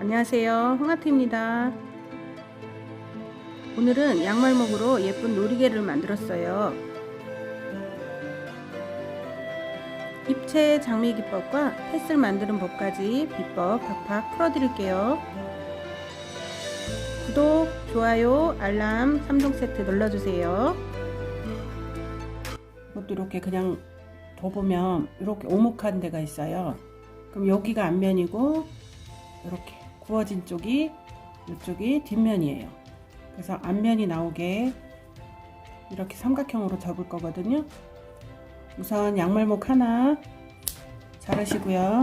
안녕하세요. 홍하트입니다. 오늘은 양말목으로 예쁜 놀이개를 만들었어요. 입체 장미 기법과 펫을 만드는 법까지 비법 팍팍 풀어드릴게요. 구독, 좋아요, 알람 3종 세트 눌러주세요. 이것도 이렇게 그냥 둬보면 이렇게 오목한 데가 있어요. 그럼 여기가 앞면이고 이렇게 구워진 쪽이 이쪽이 뒷면이에요. 그래서 앞면이 나오게 이렇게 삼각형으로 접을 거거든요. 우선 양말목 하나 자르시고요.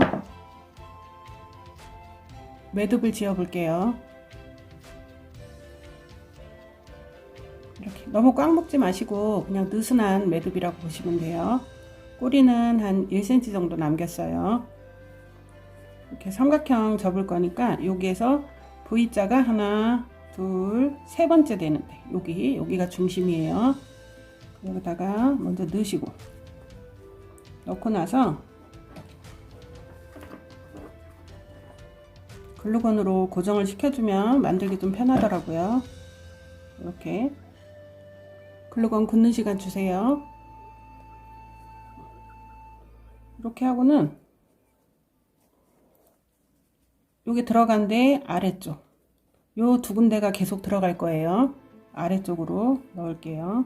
매듭을 지어 볼게요. 이렇게 너무 꽉 묶지 마시고 그냥 느슨한 매듭이라고 보시면 돼요. 꼬리는 한 1cm 정도 남겼어요. 이렇게 삼각형 접을 거니까 여기에서 V자가 하나, 둘, 세 번째 되는데 여기 여기가 중심이에요. 여기다가 먼저 넣으시고 넣고 나서 글루건으로 고정을 시켜주면 만들기 좀 편하더라고요. 이렇게 글루건 굳는 시간 주세요. 이렇게 하고는 여기 들어간 데 아래쪽. 요 두 군데가 계속 들어갈 거예요. 아래쪽으로 넣을게요.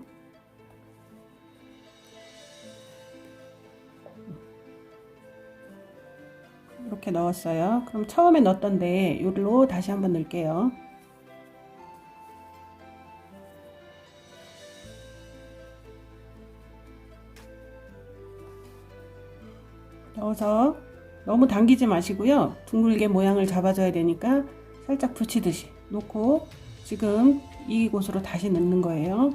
이렇게 넣었어요. 그럼 처음에 넣었던데 요리로 다시 한번 넣을게요. 넣어서 너무 당기지 마시고요. 둥글게 모양을 잡아줘야 되니까 살짝 붙이듯이 놓고 지금 이곳으로 다시 넣는 거예요.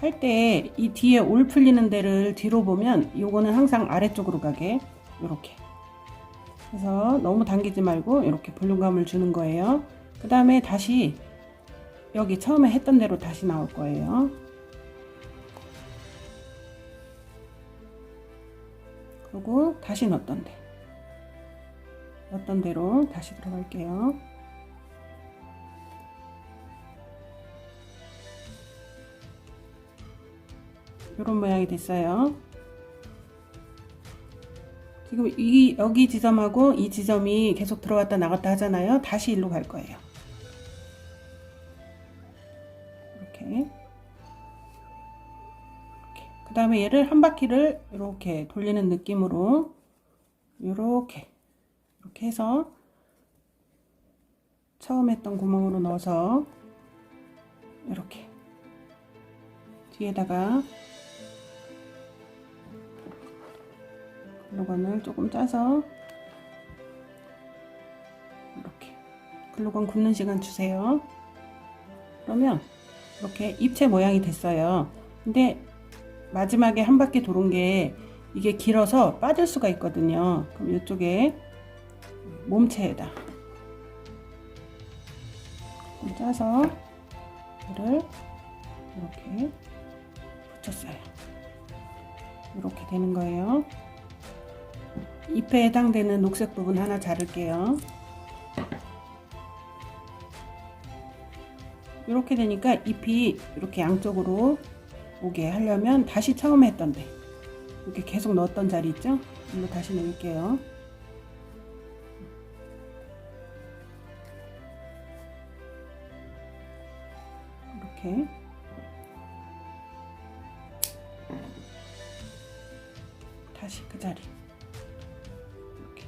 할 때 이 뒤에 올 풀리는 데를 뒤로 보면 요거는 항상 아래쪽으로 가게 이렇게 그래서 너무 당기지 말고 이렇게 볼륨감을 주는 거예요. 그 다음에 다시 여기 처음에 했던 대로 다시 나올 거예요. 그리고 다시 넣었던 데. 넣었던 대로 다시 들어갈게요. 이런 모양이 됐어요. 지금 이 여기 지점하고 이 지점이 계속 들어왔다 나갔다 하잖아요. 다시 일로 갈 거예요 다음에 얘를 한 바퀴를 이렇게 돌리는 느낌으로 이렇게 이렇게 해서 처음 했던 구멍으로 넣어서 이렇게 뒤에다가 글루건을 조금 짜서 이렇게 글루건 굽는 시간 주세요. 그러면 이렇게 입체 모양이 됐어요. 근데 마지막에 한 바퀴 도는 게 이게 길어서 빠질 수가 있거든요. 그럼 이쪽에 몸체에다 짜서 이를 이렇게 붙였어요. 이렇게 되는 거예요. 잎에 해당되는 녹색 부분 하나 자를게요. 이렇게 되니까 잎이 이렇게 양쪽으로 오게 하려면 다시 처음에 했던데 이렇게 계속 넣었던 자리 있죠? 이거 다시 넣을게요. 이렇게 다시 그 자리 이렇게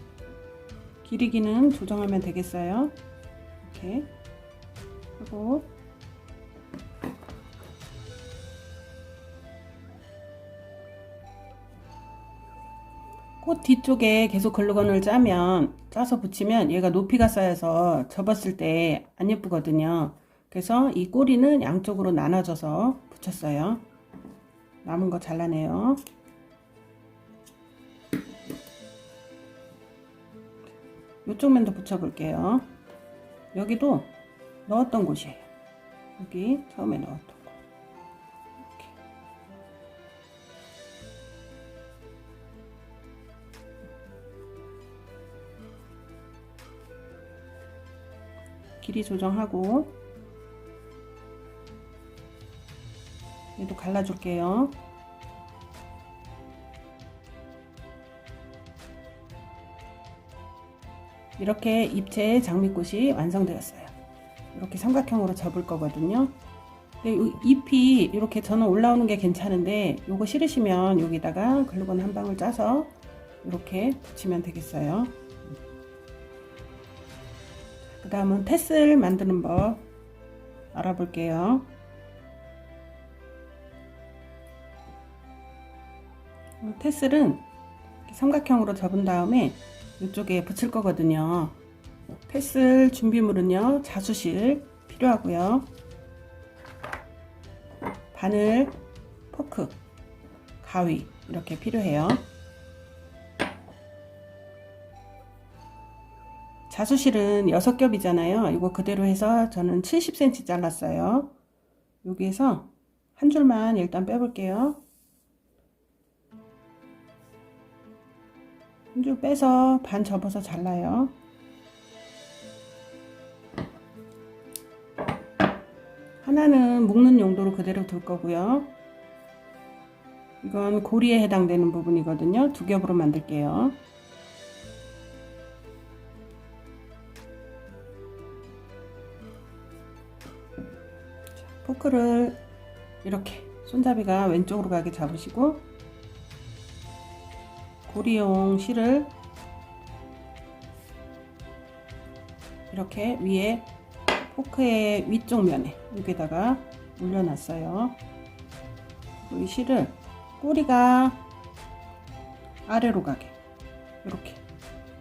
길이기는 조정하면 되겠어요. 이렇게 하고 꽃 뒤쪽에 계속 글루건을 짜면 짜서 붙이면 얘가 높이가 쌓여서 접었을 때 안 예쁘거든요. 그래서 이 꼬리는 양쪽으로 나눠져서 붙였어요. 남은 거 잘라내요. 이쪽 면도 붙여 볼게요. 여기도 넣었던 곳이에요. 여기 처음에 넣었던 길이 조정하고 얘도 갈라줄게요. 이렇게 입체 장미꽃이 완성되었어요. 이렇게 삼각형으로 접을 거거든요. 이 잎이 이렇게 저는 올라오는 게 괜찮은데 요거 싫으시면 여기다가 글루건 한 방울 짜서 이렇게 붙이면 되겠어요. 그 다음은 테슬 만드는 법 알아볼게요. 어, 테슬은 삼각형으로 접은 다음에 이쪽에 붙일 거거든요. 테슬 준비물은요, 자수실 필요하고요. 바늘, 포크, 가위 이렇게 필요해요. 자수실은 6겹이잖아요. 이거 그대로 해서 저는 70cm 잘랐어요. 여기에서 한 줄만 일단 빼볼게요. 한 줄 빼서 반 접어서 잘라요. 하나는 묶는 용도로 그대로 둘 거고요. 이건 고리에 해당되는 부분이거든요. 두 겹으로 만들게요. 포크를 이렇게 손잡이가 왼쪽으로 가게 잡으시고 고리용 실을 이렇게 위에 포크의 위쪽 면에 여기다가 올려놨어요. 이 실을 꼬리가 아래로 가게 이렇게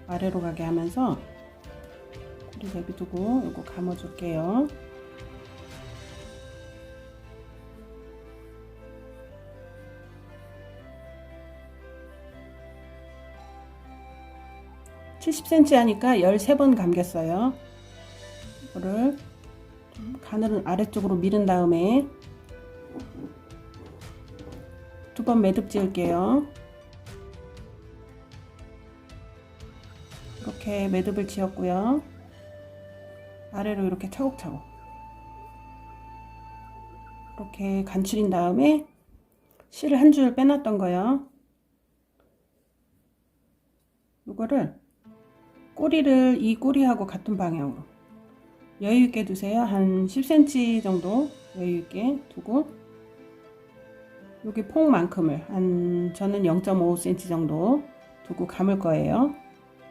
아래로 가게 하면서 꼬리 내비두고 이거 감아줄게요. (70cm) 하니까 (13번) 감겼어요 이거를 가늘은 아래쪽으로 밀은 다음에 두 번 매듭 지을게요. 이렇게 매듭을 지었고요. 아래로 이렇게 차곡차곡 이렇게 간추린 다음에 실을 한 줄 빼놨던 거요. 이거를 꼬리를 이 꼬리하고 같은 방향으로 여유 있게 두세요. 한 10cm 정도 여유 있게 두고 여기 폭만큼을 한 저는 0.5cm 정도 두고 감을 거예요.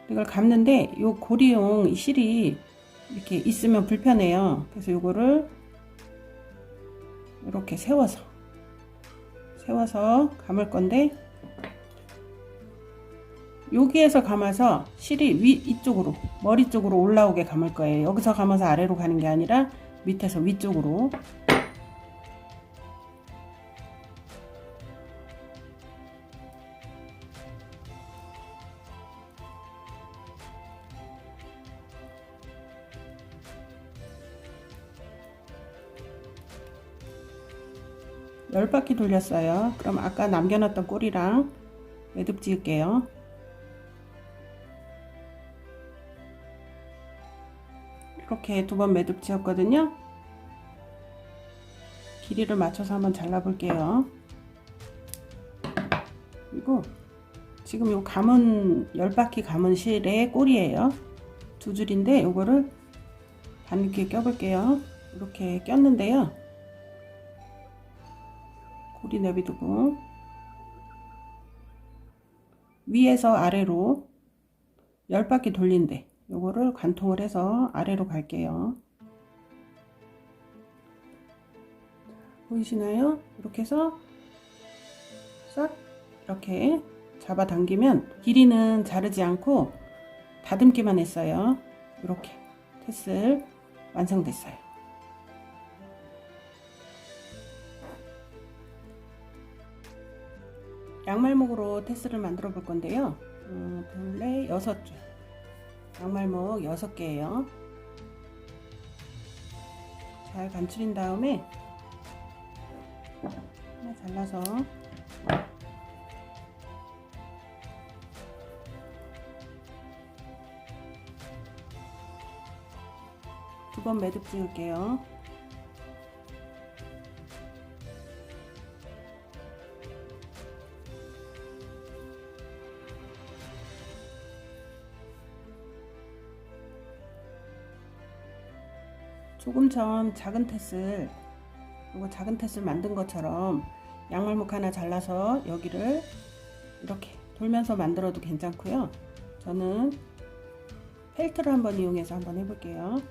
이걸 감는데 요 고리용 이 실이 이렇게 있으면 불편해요. 그래서 요거를 이렇게 세워서 세워서 감을 건데 여기에서 감아서 실이 위 이쪽으로 머리 쪽으로 올라오게 감을 거예요. 여기서 감아서 아래로 가는 게 아니라 밑에서 위쪽으로 열 바퀴 돌렸어요. 그럼 아까 남겨놨던 꼬리랑 매듭 지을게요. 이렇게 두 번 매듭 지었거든요. 길이를 맞춰서 한번 잘라 볼게요. 그리고 지금 요 감은 열 바퀴 감은 실의 꼬리예요. 두 줄인데 요거를 반입게 껴볼게요. 이렇게 꼈는데요. 고리 내비두고 위에서 아래로 열 바퀴 돌린대. 요거를 관통을 해서 아래로 갈게요. 보이시나요? 이렇게 해서 싹 이렇게 잡아당기면 길이는 자르지 않고 다듬기만 했어요. 이렇게 테슬 완성됐어요. 양말목으로 테스를 만들어 볼 건데요. 음, 둘레 여섯 줄. 양말목 6개예요. 잘 간추린 다음에 하나 잘라서 두두번 매듭 찍을게요. 조금 전 작은 테슬 이거 작은 테슬 만든 것처럼 양말목 하나 잘라서 여기를 이렇게 돌면서 만들어도 괜찮고요. 저는 펠트를 한번 이용해서 한번 해볼게요.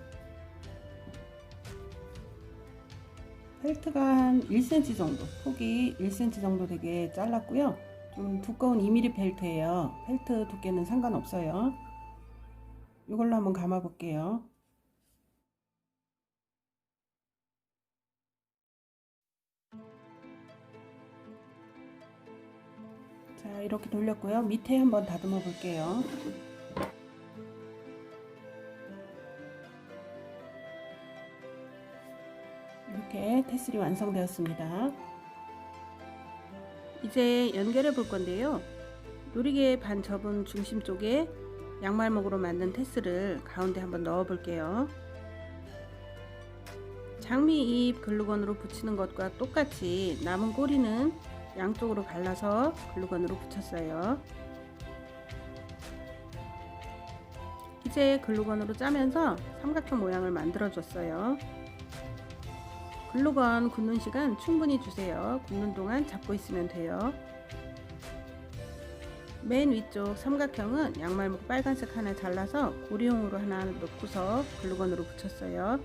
펠트가 한 1cm 정도, 폭이 1cm 정도 되게 잘랐고요. 좀 두꺼운 2mm 펠트예요. 펠트 두께는 상관없어요. 이걸로 한번 감아 볼게요. 이렇게 돌렸고요. 밑에 한번 다듬어 볼게요. 이렇게 테슬이 완성되었습니다. 이제 연결해 볼 건데요. 놀이개 반 접은 중심 쪽에 양말목으로 만든 테슬을 가운데 한번 넣어 볼게요. 장미 잎 글루건으로 붙이는 것과 똑같이 남은 꼬리는 양쪽으로 갈라서 글루건으로 붙였어요. 이제 글루건으로 짜면서 삼각형 모양을 만들어 줬어요. 글루건 굳는 시간 충분히 주세요. 굳는 동안 잡고 있으면 돼요. 맨 위쪽 삼각형은 양말목 빨간색 하나 잘라서 고리용으로 하나 넣고서 글루건으로 붙였어요.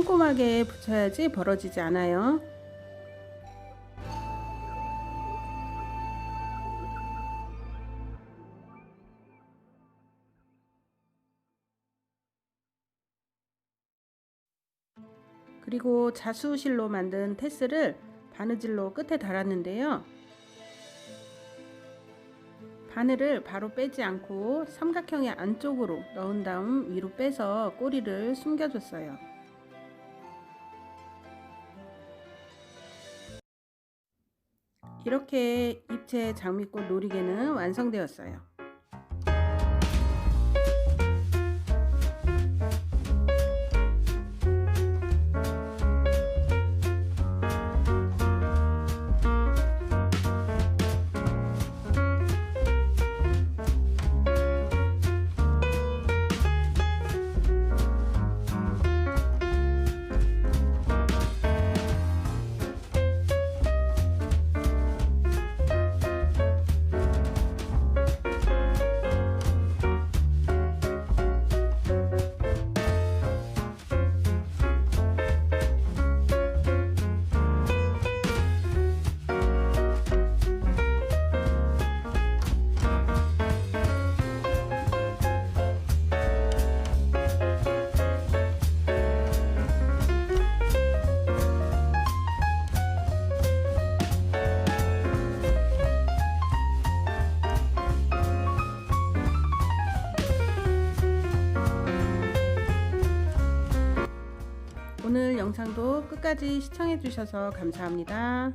꼼꼼하게 붙여야지 벌어지지 않아요. 그리고 자수실로 만든 테스를 바느질로 끝에 달았는데요. 바늘을 바로 빼지 않고 삼각형의 안쪽으로 넣은 다음 위로 빼서 꼬리를 숨겨줬어요. 이렇게 입체 장미꽃 놀이개는 완성되었어요. 끝까지 시청해 주셔서 감사합니다.